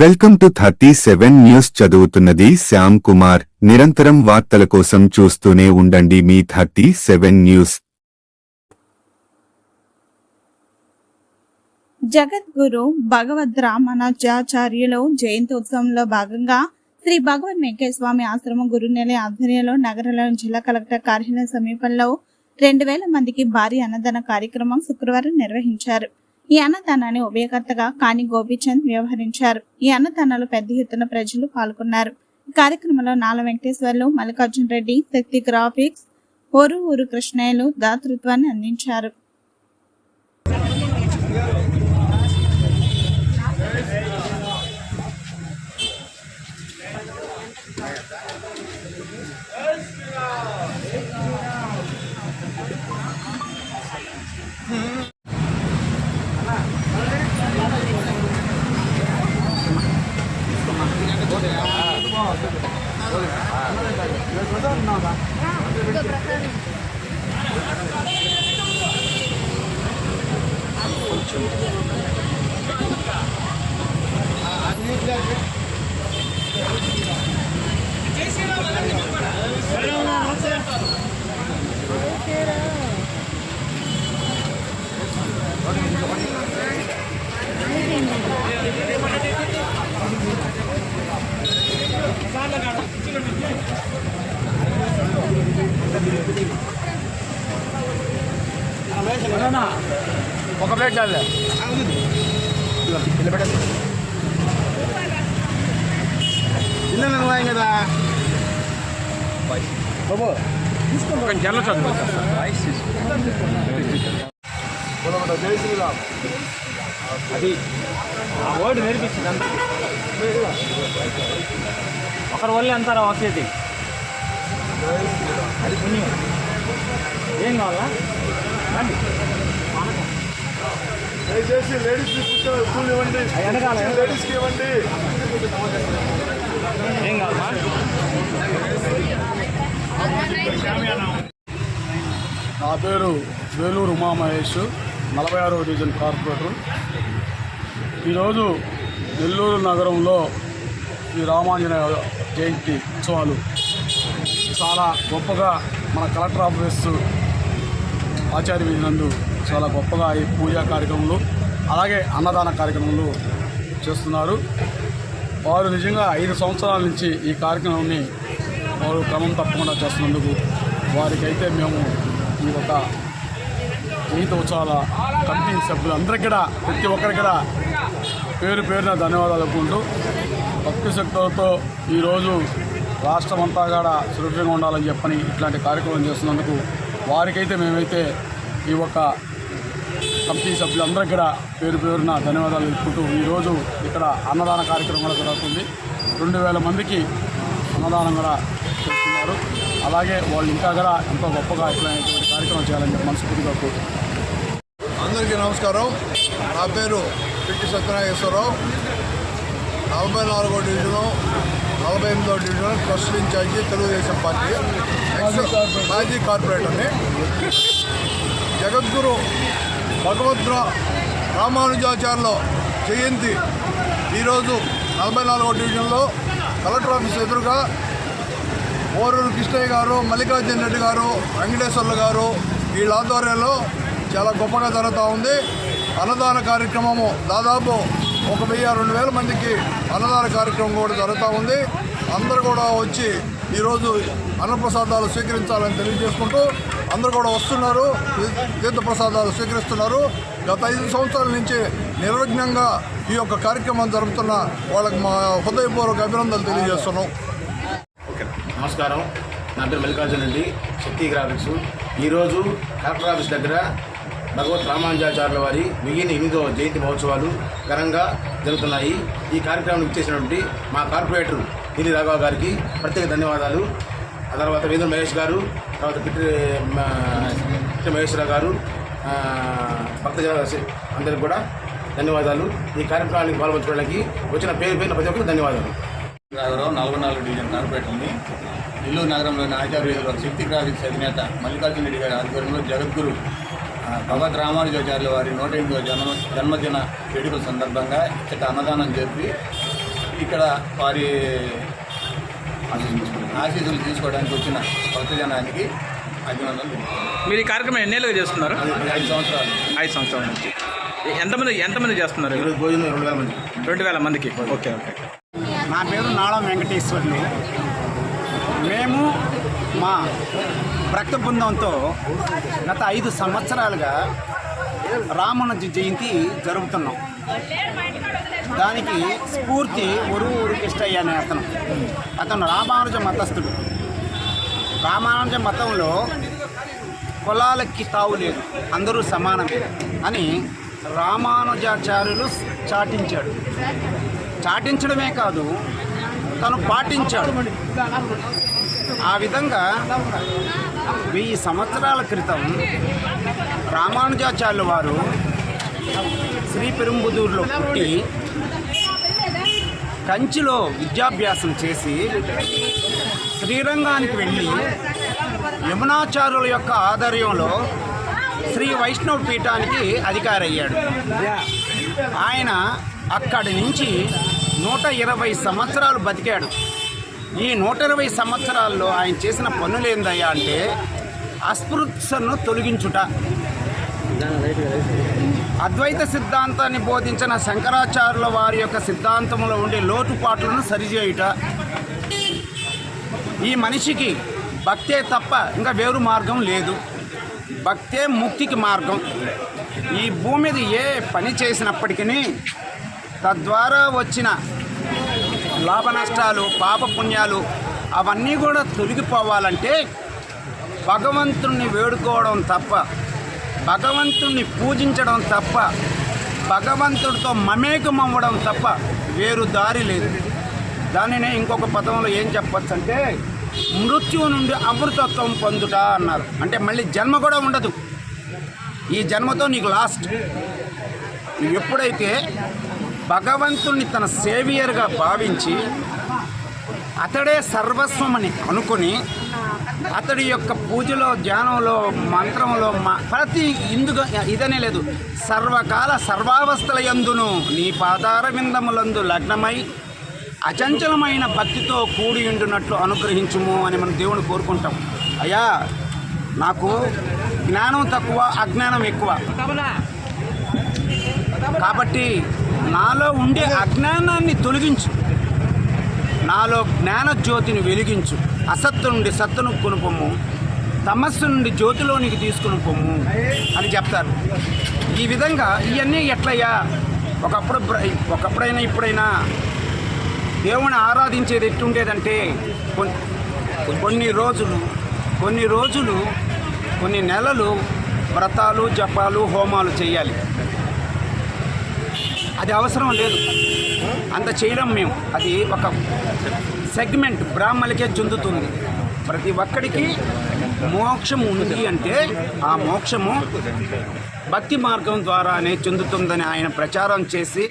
Welcome to thirty seven news చదువుతున్నది శ్యామ్ కుమార్. నిరంతరం వార్తల కోసం చూస్తూనే ఉండండి మీ థర్టీ సెవెన్ న్యూస్. జగద్గురు భగవద్ రామానుజాచార్యులు జయంత్యోత్సవంలో భాగంగా శ్రీ భగవద్ వెంకటస్వామి స్వామి ఆశ్రమం గురునెల ఆధ్వర్యంలో నగరంలోని జిల్లా కలెక్టర్ కార్యాలయం సమీపంలో రెండు వేల మందికి భారీ అన్నదాన కార్యక్రమం శుక్రవారం నిర్వహించారు. ఈ అన్నదానాన్ని ఉభయకర్తగా కాని గోపీచంద్ వ్యవహరించారు. ఈ అన్నదానాలు పెద్ద ఎత్తున ప్రజలు పాల్గొన్నారు. ఈ కార్యక్రమంలో నాల వెంకటేశ్వర్లు మల్లికార్జున రెడ్డి శక్తి గ్రాఫిక్స్ ఊరు ఊరు కృష్ణయ్యలు దాతృత్వాన్ని అందించారు. ఒక ప్లేట్ చాలే పెట్టండి నువ్వు కదా. బాబు జల్ల చదువు. అది ఆ వర్డ్ నేర్పించింది అంత. ఒకరి వల్ల అంతారా వచ్చేది. అది పుణ్యం. ఏం కావాలా? రండి. దయచేసి లేడీస్ కూర్చొని కూల్ ఇవ్వండి. లేడీస్కి ఇవ్వండి ఏం కావాలా నా పేరు వేలూరు ఉమామహేష్ నలభై ఆరో డివిజన్ కార్పొరేటర్. ఈరోజు నెల్లూరు నగరంలో ఈ రామాంజనేయ జయంతి ఉత్సవాలు చాలా గొప్పగా మన కలెక్టర్ ఆఫీస్ ఆచార్య విధినందు చాలా గొప్పగా ఈ పూజా కార్యక్రమాలు అలాగే అన్నదాన కార్యక్రమాలు చేస్తున్నారు. వారు నిజంగా ఐదు సంవత్సరాల నుంచి ఈ కార్యక్రమాన్ని వారు క్రమం తప్పకుండా చేస్తున్నందుకు వారికైతే మేము మీద ఒక జీవిత ఉత్సవాల కమిటీ సభ్యులందరికీ కూడా ప్రతి ఒక్కరికి కూడా పేరు పేరున ధన్యవాదాలు అనుకుంటూ భక్తి శక్తులతో ఈరోజు రాష్ట్రం అంతా కూడా సురక్షితంగా ఉండాలని చెప్పని ఇట్లాంటి కార్యక్రమం చేస్తున్నందుకు వారికైతే మేమైతే ఈ ఒక్క కమిటీ సభ్యులందరికీ కూడా పేరు పేరున ధన్యవాదాలు ఇచ్చుకుంటూ ఈరోజు ఇక్కడ అన్నదాన కార్యక్రమం కూడా జరుగుతుంది. రెండు వేల మందికి అన్నదానం కూడా చేస్తున్నారు. అలాగే వాళ్ళు ఇంకా కూడా ఎంతో గొప్పగా ఇట్లాంటి కార్యక్రమం చేయాలని చెప్పి మనస్ఫూర్తిగా కోరుకుంటున్నాను. అందరికీ నమస్కారం. నా పేరు పిట్టి సత్యనాగేశ్వరరావు. నలభై నాలుగో డివిజను నలభై ఎనిమిదో division trust incharge Telugu Desam party. Ex మాజీ కార్పొరేటర్ని జగద్గురు భగవద్ర రామానుజాచార్యుల జయంతి ఈరోజు నలభై నాలుగో డివిజన్లో కలెక్టర్ ఆఫీస్ ఎదురుగా ఓరూరు కృష్ణయ్య గారు మల్లికార్జున రెడ్డి గారు వెంకటేశ్వర్లు గారు వీళ్ళ ఆధ్వర్యంలో చాలా గొప్పగా జరుగుతూ ఉంది. అన్నదాన కార్యక్రమము దాదాపు ఒక వెయ్యి రెండు వేల మందికి అన్నదాన కార్యక్రమం కూడా జరుగుతూ ఉంది. అందరూ కూడా వచ్చి ఈరోజు అన్నప్రసాదాలు స్వీకరించాలని తెలియజేసుకుంటూ అందరూ కూడా వస్తున్నారు. తీర్థ ప్రసాదాలు స్వీకరిస్తున్నారు. గత ఐదు సంవత్సరాల నుంచి నిర్విఘ్నంగా ఈ యొక్క కార్యక్రమం జరుపుతున్న వాళ్ళకి మా హృదయపూర్వక అభినందనలు తెలియజేస్తున్నాం. నమస్కారం. నా పేరు మల్లికార్జున రెడ్డి శక్తి గ్రాఫిక్స్. ఈరోజు కలెక్టర్ ఆఫీస్ దగ్గర భగవత్ రామానుజాచార్యుల వారి మిగిలిన ఎనిమిదవ జయంతి మహోత్సవాలు ఘనంగా జరుగుతున్నాయి. ఈ కార్యక్రమానికి ఇచ్చేసినటువంటి మా కార్పొరేటర్ నీలి రాఘవ గారికి ప్రత్యేక ధన్యవాదాలు. ఆ తర్వాత వేంద్ర మహేష్ గారు తర్వాత పిట్టి మహేశ్వరరావు గారు భక్త అందరికి కూడా ధన్యవాదాలు. ఈ కార్యక్రమానికి పాల్గొనడానికి వచ్చిన పేరు పేరున ప్రతి ఒక్కరికి ధన్యవాదాలు. రాఘవరావు నలభై నాలుగు డివిజన్ కార్పొరేటర్ని నెల్లూరు నగరంలోని ఆచార్యులు శక్తి గ్రాఫిక్స్ అధినేత మల్లికార్జున రెడ్డి గారి ఆధ్వర్యంలో జగద్గురు ఆ, భగవద్ రామానుజాచార్యుల వారి నూట ఎనిమిదో జన్మ జన్మదిన వేడుకల సందర్భంగా ఇచ్చట అన్నదానం జరిపి ఇక్కడ వారి ఆశీస్సులు తీసుకోవడానికి వచ్చిన భక్తజనానికి అభినందనలు. మీరు ఈ కార్యక్రమం ఎన్నేళ్ళుగా చేస్తున్నారు? ఐదు సంవత్సరాలు. ఐదు సంవత్సరాల నుంచి. ఎంతమంది ఎంతమంది చేస్తున్నారు? భోజనం రెండు వేల మంది. రెండు వేల మందికి. Okay okay. నా పేరు నాళం వెంకటేశ్వర్లు. మేము మా భక్త బృందంతో గత ఐదు సంవత్సరాలుగా రామణ జయంతి జరుపుతున్నాం. దానికి స్ఫూర్తి ఉరువు ఉరుకిష్టయ్య అనే అతను. అతను రామానుజ మతస్థుడు. రామానుజ మతంలో కులాలకి తావు లేదు అందరూ సమానమే అని రామానుజాచార్యులు చాటించాడు. చాటించడమే కాదు తను పాటించాడు. ఆ విధంగా వెయ్యి సంవత్సరాల క్రితం రామానుజాచార్యుల వారు శ్రీ పెరుంబుదూరులో పుట్టి కంచిలో విద్యాభ్యాసం చేసి శ్రీరంగానికి వెళ్ళి యమునాచార్యుల యొక్క ఆధ్వర్యంలో శ్రీ వైష్ణవ పీఠానికి అధికారయ్యాడు. ఆయన అక్కడి నుంచి నూట ఇరవై సంవత్సరాలు బతికాడు. ఈ నూట ఇరవై సంవత్సరాల్లో ఆయన చేసిన పనులు ఏందయ్యా అంటే అస్పృశ్యను తొలగించుట. అద్వైత సిద్ధాంతాన్ని బోధించిన శంకరాచార్యుల వారి యొక్క సిద్ధాంతంలో ఉండే లోటుపాట్లను సరిచేయుట. ఈ మనిషికి భక్తే తప్ప ఇంకా వేరు మార్గం లేదు. భక్తే ముక్తికి మార్గం. ఈ భూమి మీద ఏ పని చేసినప్పటికీ తద్వారా వచ్చిన లాభ నష్టాలు పాపపుణ్యాలు అవన్నీ కూడా తొలగిపోవాలంటే భగవంతుణ్ణి వేడుకోవడం తప్ప భగవంతుణ్ణి పూజించడం తప్ప భగవంతుడితో మమేకం అవ్వడం తప్ప వేరు దారి లేదు. దానినే ఇంకొక పదంలో ఏం చెప్పచ్చు అంటే మృత్యువు నుండి అమృతత్వం పొందుట అన్నారు. అంటే మళ్ళీ జన్మ కూడా ఉండదు. ఈ జన్మతో నీకు లాస్ట్. నువ్వు ఎప్పుడైతే భగవంతుణ్ణి తన సేవియర్గా భావించి అతడే సర్వస్వమని అనుకుని అతడి యొక్క పూజలో ధ్యానంలో మంత్రంలో మా- ప్రతి ఇందుగా ఇదనే లేదు. సర్వకాల సర్వావస్థల యందును నీ పాదార విందములందు లగ్నమై అచంచలమైన భక్తితో కూడి ఉండునట్లు అనుగ్రహించుము అని మనం దేవుని కోరుకుంటాం. అయ్యా నాకు జ్ఞానం తక్కువ అజ్ఞానం ఎక్కువ. కాబట్టి నాలో ఉండే అజ్ఞానాన్ని తొలగించు. నాలో జ్ఞానజ్యోతిని వెలిగించు. అసత్తు నుండి సత్తును కొనుపొమ్ము. తమస్సు నుండి జ్యోతిలోనికి తీసుకుని పొమ్ము అని చెప్తారు. ఈ విధంగా ఇవన్నీ ఎట్లయ్యా? ఒకప్పుడు ఒకప్పుడైనా ఇప్పుడైనా దేవుని ఆరాధించేది ఎట్టుండేదంటే కొన్ని రోజులు కొన్ని రోజులు కొన్ని నెలలు వ్రతాలు జపాలు హోమాలు చేయాలి అది అవసరం లేదు. అంత చేయడం మేము. అది ఒక సెగ్మెంట్ బ్రాహ్మణులకే చెందుతుంది. ప్రతి ఒక్కడికి మోక్షం ఉంది అంటే ఆ మోక్షము భక్తి మార్గం ద్వారానే చెందుతుందని ఆయన ప్రచారం చేసి